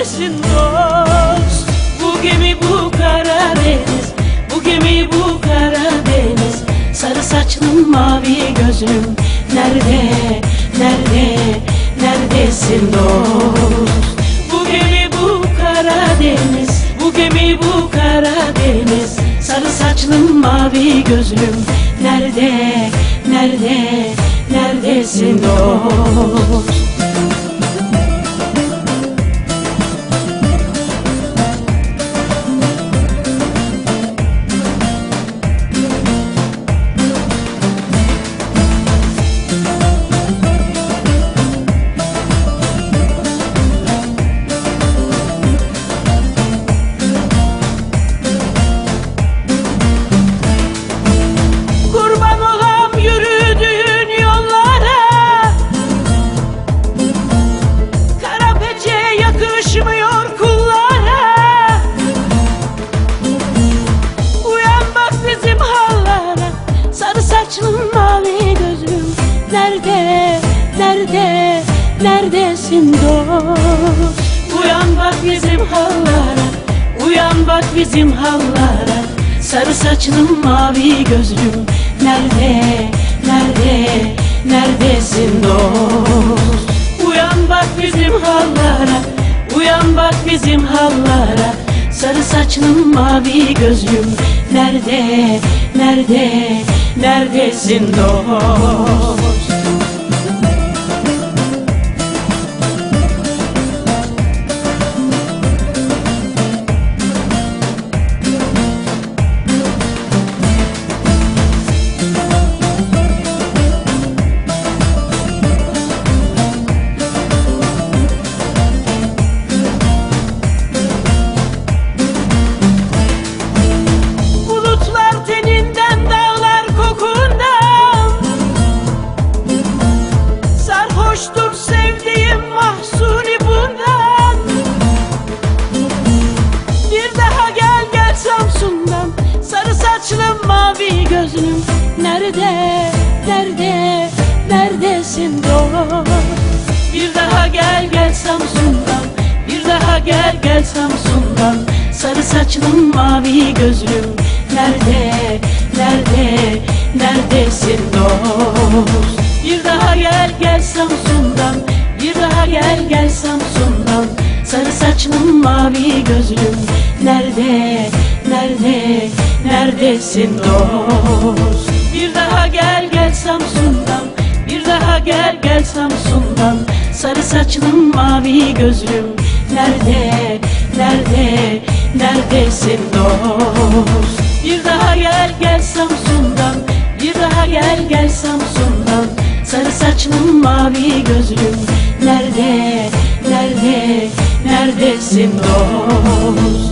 neredesin dost? Bu gemi bu Karadeniz, bu gemi bu Karadeniz. Sarı saçlım mavi gözlüm, nerede, nerede, neredesin dost? Bu gemi bu Karadeniz, bu gemi bu Karadeniz. Sarı saçlım mavi gözlüm, nerede, nerede, neredesin dost? Nerede, neredesin dost? Uyan bak bizim hallara Uyan bak bizim hallara. Sarı saçlım mavi gözlüm Nerede, nerede, neredesin dost? Uyan bak bizim hallara Uyan bak bizim hallara. Sarı saçlım mavi gözlüm Nerede, nerede, neredesin dost Nerede, nerede, neredesin dost Bir daha gel gel Samsun'dan. Bir daha gel gel Samsun'dan. Sarı saçlım mavi gözlüm. Nerede, nerede, neredesin dost Bir daha gel gel Samsun'dan. Bir daha gel gel Samsun'dan. Sarı saçlım mavi gözlüm. Nerede, nerede, neredesin dost Bir daha gel gel Samsun'dan. Bir daha gel gel Samsun'dan. Sarı saçlım mavi gözlüm. Nerede, nerede, neredesin dost? Bir daha gel gel Samsun'dan. Bir daha gel gel Samsun'dan. Sarı saçlım mavi gözlüm. Nerede, nerede, neredesin dost